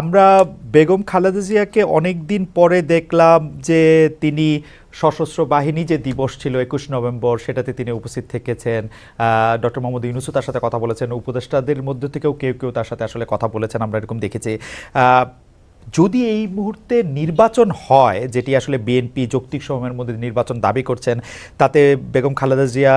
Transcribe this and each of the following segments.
আমরা বেগম খালেদা জিয়াকে অনেক দিন পরে দেখলাম যে তিনি সশস্ত্র বাহিনী যে দিবস ছিল একুশ নভেম্বর, সেটাতে তিনি উপস্থিত থেকেছেন। ডক্টর মোহাম্মদ ইউনুসও তার সাথে কথা বলেছেন। উপদেষ্টাদের মধ্যে থেকেও কেউ কেউ তার সাথে আসলে কথা বলেছেন, আমরা এরকম দেখেছি। যদি এই মুহূর্তে নির্বাচন হয়, যেটি আসলে বিএনপি যৌক্তিক সময়ের মধ্যে নির্বাচন দাবি করছেন, তাতে বেগম খালেদা জিয়া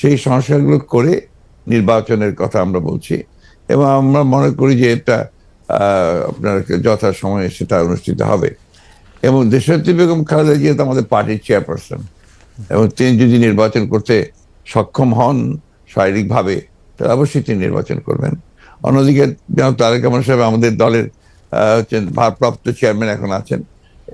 সেই সংস্কারগুলো করে নির্বাচনের কথা আমরা বলছি। এবং আমরা মনে করি যে এটা আপনার যথা সময়ে সেটা অনুষ্ঠিত হবে। এবং দেশনেত্রী বেগম খালেদা জিয়া তো আমাদের পার্টির চেয়ারপারসন। এবং তিনি যদি নির্বাচন করতে সক্ষম হন শারীরিকভাবে, তাহলে অবশ্যই তিনি নির্বাচন করবেন। অন্যদিকে যেমন তারেক রহমান সাহেব আমাদের দলের হচ্ছেন ভারপ্রাপ্ত চেয়ারম্যান এখন আছেন।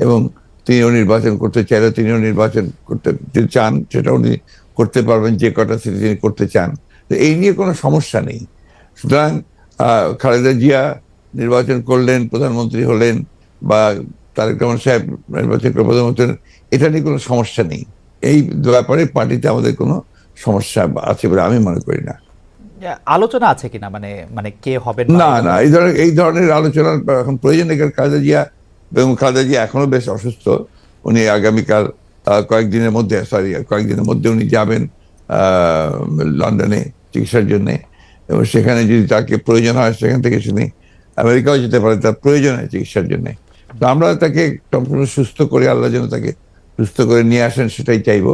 এবং তিনিও নির্বাচন করতে চাইলে তিনিও নির্বাচন করতে চান সেটা উনি করতে পারবেন যে কটা সিটি তিনি করতে চান। তো এই নিয়ে কোনো সমস্যা নেই। সুতরাং খালেদা জিয়া নির্বাচন করলেন প্রধানমন্ত্রী হলেন বা তারেক রহমান সাহেব নির্বাচন করে প্রধানমন্ত্রী এটা নিয়ে কোনো সমস্যা নেই। এই ব্যাপারে পার্টিতে আমাদের কোনো সমস্যা আছে বলে আমি মনে করি না। আলোচনা আছে কিনা? মানে মানে কে হবে না না এই ধরনের এই ধরনের আলোচনার এখন প্রয়োজন কারণ খালেদা জিয়া এবং খালেদা জিয়া এখনও বেশ অসুস্থ। উনি আগামীকাল কয়েকদিনের মধ্যে সরি কয়েকদিনের মধ্যে উনি যাবেন লন্ডনে চিকিৎসার জন্যে। এবং সেখানে যদি তাকে প্রয়োজন হয়, সেখান থেকে তিনি আমেরিকাও যেতে পারে, তার প্রয়োজন হয় চিকিৎসার জন্যে। তো আমরা তাকে সম্পূর্ণ সুস্থ করে, আল্লাহ যেন তাকে সুস্থ করে নিয়ে আসেন, সেটাই চাইব,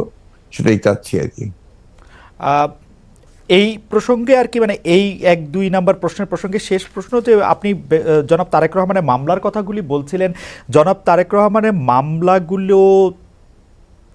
সেটাই চাচ্ছি আর কি। এই প্রসঙ্গে আর কি মানে এই এক, দুই নাম্বার প্রশ্নের প্রসঙ্গে শেষ প্রশ্ন যে আপনি জনাব তারেক রহমানের মামলার কথাগুলি বলছিলেন। জনাব তারেক রহমানের মামলাগুলো